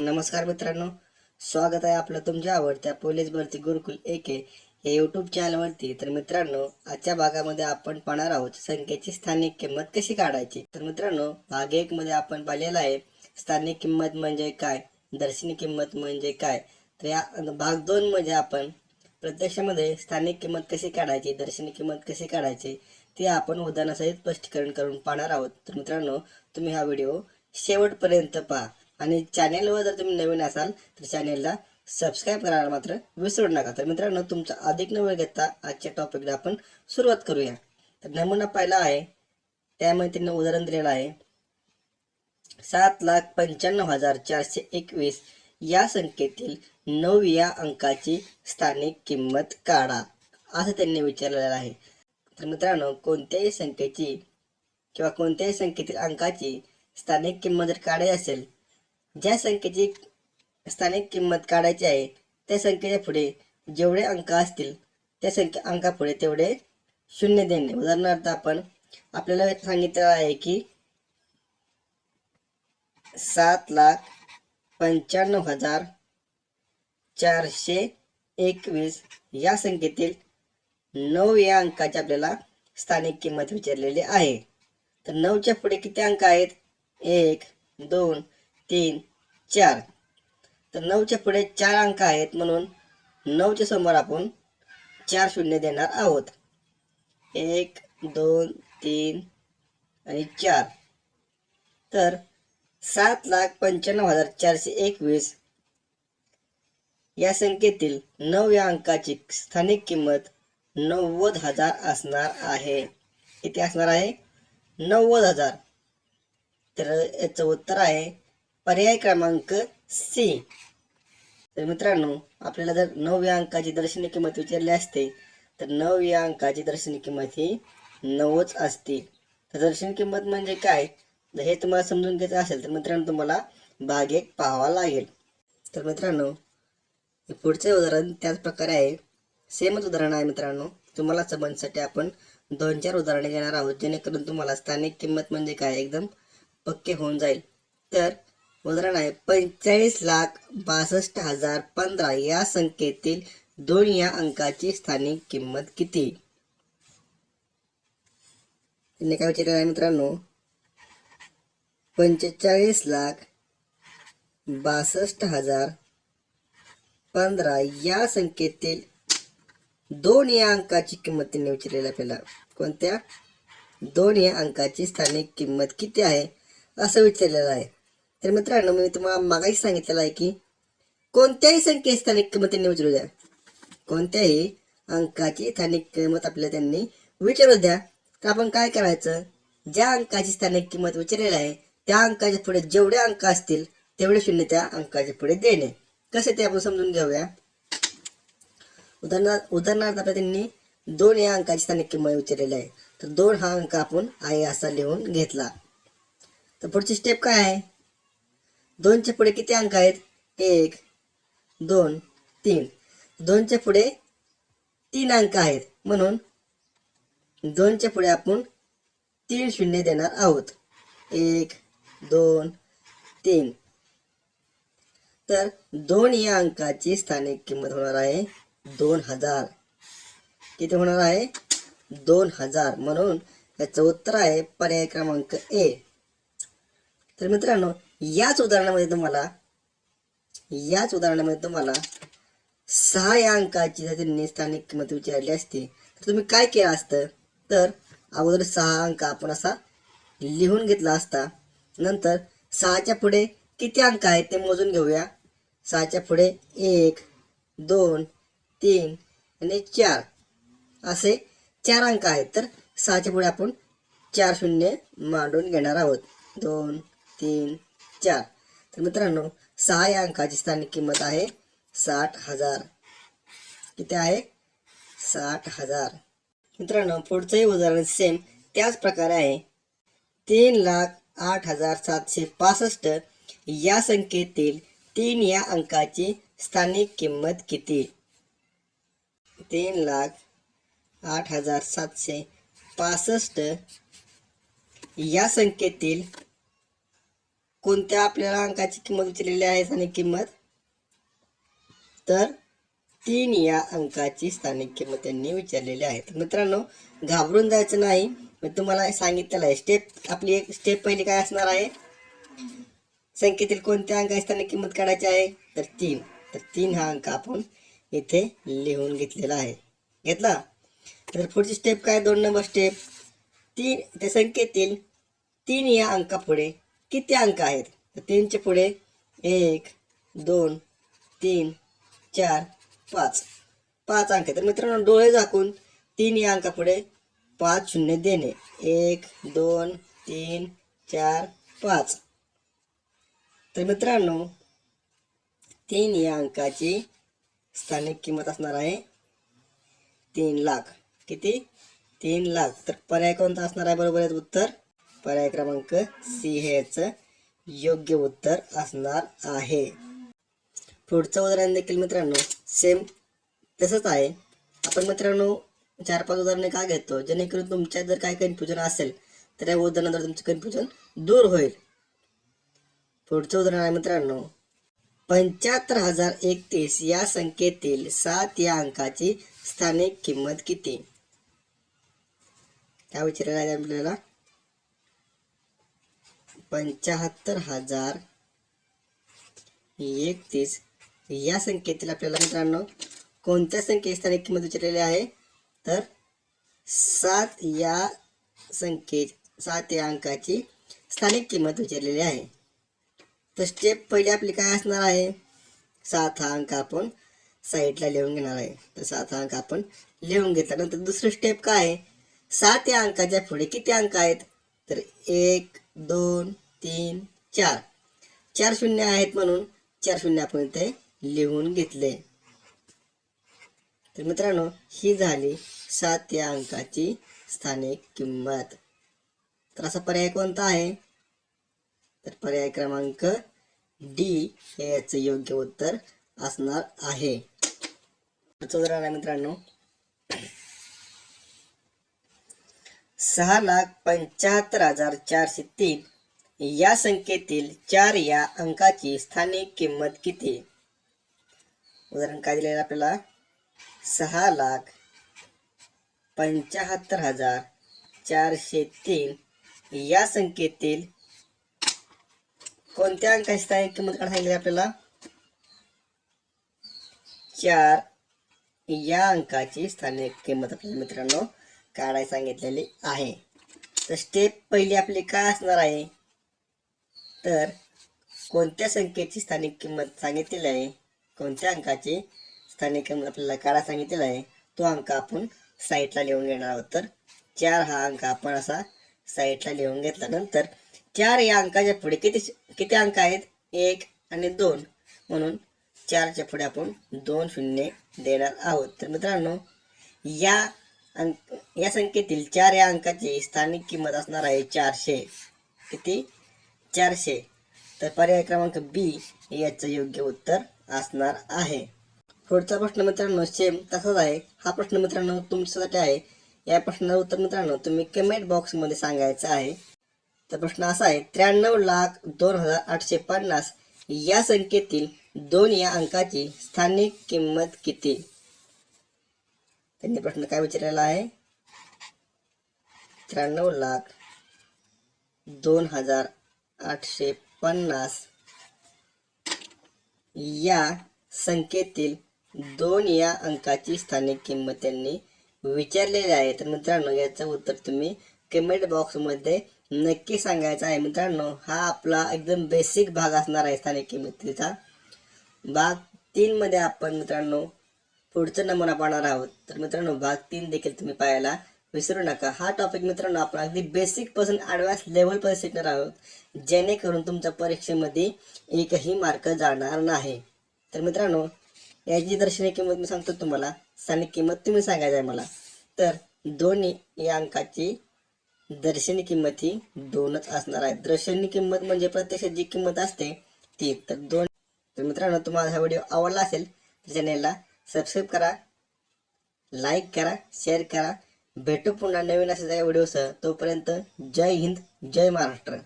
नमस्कार मित्रांनो स्वागत आहे आपलं तुमच्या आवडत्या पोलीस भरती गुरुकुल एके हे यूट्यूब चॅनलवरती तर मित्रांनो आजच्या भागामध्ये आपण पाहणार आहोत संख्येची स्थानिक किंमत कशी काढायची? तर मित्रांनो भाग एक मध्ये आपण पाहिलेलं आहे स्थानिक किंमत म्हणजे काय दर्शनी किंमत म्हणजे काय? तर या भाग दोन मध्ये आपण प्रत्यक्षामध्ये स्थानिक किंमत कशी काढायची दर्शनी किंमत कशी काढायची ते आपण उदाहरणासहित स्पष्टीकरण करून पाहणार आहोत. तर मित्रांनो तुम्ही हा व्हिडिओ शेवटपर्यंत पहा. आणि चॅनेलवर जर तुम्ही नवीन असाल तर चॅनेलला सबस्क्राईब करायला मात्र विसरू नका. तर मित्रांनो तुमचा अधिक न वेळ घेता आजच्या टॉपिकला आपण सुरुवात करूया. तर नमुना पहिला आहे. त्यामध्ये त्यांनी उदाहरण दिलेलं आहे. सात लाख पंच्याण्णव हजार चारशे एकवीस या संख्येतील नऊ या अंकाची स्थानिक किंमत काढा. असं त्यांनी विचारलेलं आहे. तर मित्रांनो कोणत्याही संख्येची किंवा कोणत्याही संख्येतील अंकाची स्थानिक किंमत जर काढायची असेल ज्या संख्येची स्थानिक किंमत काढायची आहे त्या संख्येच्या पुढे जेवढे अंक असतील त्या संख्या अंकापुढे तेवढे शून्य देणे. उदाहरणार्थ आपण आपल्याला सांगितलं आहे की सात लाख पंच्याण्णव हजार चारशे एकवीस या संख्येतील नऊ या अंकाची आपल्याला स्थानिक किंमत विचारलेली आहे. तर नऊच्या पुढे किती अंक आहेत? एक दोन तीन चार. तर नऊच्या पुढे चार अंक आहेत म्हणून नऊच्या समोर आपण चार शून्य देणार आहोत. एक दोन तीन आणि चार. तर सात लाख पंच्याण्णव हजार चारशे एकवीस. या संख्येतील नऊ या अंकाची स्थानिक किंमत नव्वद हजार असणार आहे. किती असणार आहे? नव्वद हजार. तर याचं उत्तर आहे पर्याय क्रमांक सी. तर मित्रांनो आपल्याला जर नऊ या अंकाची दर्शनी किंमत विचारली असते तर नऊ या अंकाची दर्शनी किंमत ही नऊच असते तर दर्शनी किंमत म्हणजे काय? जर हे तुम्हाला समजून घ्यायचं असेल तर मित्रांनो तुम्हाला भाग एक पाहावा लागेल. तर मित्रांनो हे पुढचे उदाहरण त्याच प्रकारे आहे. सेमच उदाहरण आहे मित्रांनो. तुम्हाला समजण्यासाठी आपण दोन चार उदाहरणे घेणार आहोत जेणेकरून तुम्हाला स्थानिक किंमत म्हणजे काय? एकदम पक्के होऊन जाईल. तर उदाहरण आहे पंचेचाळीस लाख बासष्ट हजार पंधरा या संख्येतील दोन या अंकाची स्थानिक किंमत किती? त्यांनी काय विचारलं आहे मित्रांनो? पंचेचाळीस लाख बासष्ट हजार पंधरा या संख्येतील दोन या अंकाची किंमत त्यांनी विचारलेली आपल्याला. कोणत्या? दोन या अंकाची स्थानिक किंमत किती आहे? असं विचारलेलं आहे. तर मित्रांनो मी तुम्हाला मागाही सांगितलेलं आहे की कोणत्याही संख्येची स्थानिक किंमत त्यांनी विचारू द्या. कोणत्याही अंकाची स्थानिक किंमत आपल्याला त्यांनी विचारू द्या. तर आपण काय करायचं? ज्या अंकाची स्थानिक किंमत विचारलेली आहे त्या अंकाच्या पुढे जेवढे अंक असतील तेवढे शून्य त्या अंकाच्या पुढे देणे. कसे ते आपण समजून घेऊया? उदाहरणार्थ उदाहरणार्थ आपल्या त्यांनी दोन या अंकाची स्थानिक किंमत विचारलेली आहे. तर दोन हा अंक आपण आहे असा लिहून घेतला. तर पुढची स्टेप काय आहे? दोनच्या पुढे किती अंक आहेत? एक दोन तीन. दोनच्या पुढे तीन अंक आहेत. म्हणून दोनच्या पुढे आपण तीन शून्य देणार आहोत. एक दोन तीन. तर दोन या अंकाची स्थानिक किंमत होणार आहे दोन हजार. किती होणार आहे? दोन हजार. म्हणून याचं उत्तर आहे पर्याय क्रमांक ए. तर मित्रांनो याच उदाहरणामध्ये तुम्हाला याच उदाहरणामध्ये तुम्हाला सहा या अंकाची जर स्थानिक किंमत विचारली असती तर तुम्ही काय केलं असतं? तर अगोदर सहा अंक आपण असा लिहून घेतला असता. नंतर सहाच्या पुढे किती अंक आहेत ते मोजून घेऊया. सहाच्या पुढे एक दोन तीन आणि चार. असे चार अंक आहेत. तर सहाच्या पुढे आपण चार शून्य मांडून घेणार आहोत. दोन तीन चार. तर मित्रांनो सहा या अंकाची स्थानिक किंमत आहे साठ हजार. किती आहे? साठ हजार. मित्रांनो पुढचंही उदाहरण सेम त्याच प्रकारे आहे. तीन लाख आठ हजार सातशे पासष्ट या संख्येतील तीन या अंकाची स्थानिक किंमत किती? तीन लाख आठ हजार सातशे पासष्ट या संख्येतील कोणत्या आपल्याला अंकाची किंमत विचारलेली आहे स्थानिक किंमत? तर तीन या अंकाची स्थानिक किंमत त्यांनी विचारलेली आहे. मित्रांनो घाबरून जायचं नाही. मी तुम्हाला सांगितलेलं आहे. स्टेप आपली एक स्टेप पहिली काय असणार आहे? संख्येतील कोणत्या अंकाची स्थानिक किंमत काढायची आहे? तर तीन. तर तीन हा अंक आपण इथे लिहून घेतलेला आहे. घेतला? तर पुढची स्टेप काय? दोन नंबर स्टेप तीन त्या संख्येतील तीन या अंकापुढे किती अंक आहेत? तर तीनच्या पुढे एक दोन तीन चार पाच. पाच अंक तर मित्रांनो डोळे झाकून तीन या अंकापुढे पाच शून्य देणे. एक दोन तीन चार पाच. तर मित्रांनो तीन या अंकाची स्थानिक किंमत असणार आहे तीन लाख. किती? तीन लाख. तर पर्याय कोणता असणार आहे? बरोबर आहे उत्तर पर्याय क्रमांक सी हे याचं योग्य उत्तर असणार आहे. पुढचं उदाहरण देखील मित्रांनो सेम तसंच आहे. आपण मित्रांनो चार पाच उदाहरणे का घेतो? जेणेकरून तुमच्यात जर काही कन्फ्युजन असेल तर या उदाहरणाद्वारे तुमचं कन्फ्युजन दूर होईल. पुढचं उदाहरण आहे मित्रांनो पंच्याहत्तर हजार एकतीस या संख्येतील सात या अंकाची स्थानिक किंमत किती? काय विचारायला आहे आपल्याला? पंच्याहत्तर हजार. एकतीस या संख्येतील आपल्याला मित्रांनो कोणत्या संख्येची स्थानिक किंमत विचारलेली आहे? तर सात या संख्ये सात या अंकाची स्थानिक किंमत विचारलेली आहे. तर स्टेप पहिली आपली काय असणार आहे? सात हा अंक आपण साईडला लिहून घेणार आहे. तर सात हा अंक आपण लिहून घेतल्यानंतर दुसरं स्टेप काय आहे? सात या अंकाच्या पुढे किती अंक आहेत? तर एक दोन तीन चार. चार शून्य आहेत म्हणून चार शून्य आपण इथे लिहून घेतले. तर मित्रांनो ही झाली सात या अंकाची स्थानिक किंमत. तर असा पर्याय कोणता आहे? तर पर्याय क्रमांक डी हे याचं योग्य उत्तर असणार आहे. उदाहरण आहे मित्रांनो सहा लाख पंच्याहत्तर हजार चारशे तीन. या संख्येतील चार या अंकाची स्थानिक किंमत किती? उदाहरण काय दिलेलं आपल्याला? सहा लाख पंच्याहत्तर हजार चारशे तीन. या संख्येतील कोणत्या अंकाची स्थानिक किंमत काढायला सांगितली आपल्याला? चार. या अंकाची स्थानिक किंमत आपल्याला मित्रांनो काढायला सांगितलेली आहे. तर स्टेप पहिली आपली काय असणार आहे? तर कोणत्या संख्येची स्थानिक किंमत सांगितलेली आहे? कोणत्या अंकाची स्थानिक किंमत आपल्याला काढा सांगितलेला आहे? तो अंक आपण साईटला लिहून घेणार आहोत. तर चार हा अंक आपण असा साईटला लिहून घेतल्यानंतर चार या अंकाच्या पुढे किती किती अंक आहेत? एक आणि दोन. म्हणून चारच्या पुढे आपण दोन शून्य देणार आहोत. तर मित्रांनो या अंक या संख्येतील चार या अंकाची स्थानिक किंमत असणार आहे चारशे. किती? चारशे. तर पर्याय क्रमांक बी याचं योग्य उत्तर असणार आहे. पुढचा प्रश्न मित्रांनो सेम तसाच आहे. हा प्रश्न मित्रांनो तुमच्यासाठी आहे. या प्रश्नाचं उत्तर मित्रांनो तुम्ही कमेंट बॉक्समध्ये सांगायचं आहे. तर प्रश्न असा आहे त्र्याण्णव लाख दोन हजार आठशे पन्नास या संख्येतील दोन या अंकाची स्थानिक किंमत किती? त्यांनी प्रश्न काय विचारलेला आहे? त्र्याण्णव लाख दोन हजार आठशे पन्नास. या संख्येतील दोन या अंकाची स्थानिक किंमत त्यांनी विचारलेली आहे. तर मित्रांनो याचं उत्तर तुम्ही कमेंट बॉक्समध्ये नक्की सांगायचं आहे. मित्रांनो हा आपला एकदम बेसिक भाग असणार आहे स्थानिक किंमतीचा. भाग तीनमध्ये आपण मित्रांनो पुढचा नमुना पाहणार आहोत. तर मित्रांनो भाग तीन देखील तुम्ही पाहायला विसरू नका. हा टॉपिक मित्रांनो आपण अगदी बेसिकपासून ॲडव्हान्स लेवल पर्यंत शिकणार आहोत जेणेकरून तुमच्या परीक्षेमध्ये एकही मार्क जाणार नाही. तर मित्रांनो याची दर्शनी किंमत मी सांगतो तुम्हाला स्थानिक किंमत तुम्ही सांगायचं आहे मला. तर दोन्ही या अंकाची दर्शनी किंमत ही दोनच असणार आहे. दर्शनी किंमत म्हणजे प्रत्यक्षात जी किंमत असते ती तर दोन तर मित्रांनो तुम्हाला हा व्हिडिओ आवडला असेल तर चॅनेलला सबस्क्राईब करा लाईक करा शेअर करा. भेटू पुन्हा नवीन असेच व्हिडिओसह तोपर्यंत जय हिंद जय महाराष्ट्र.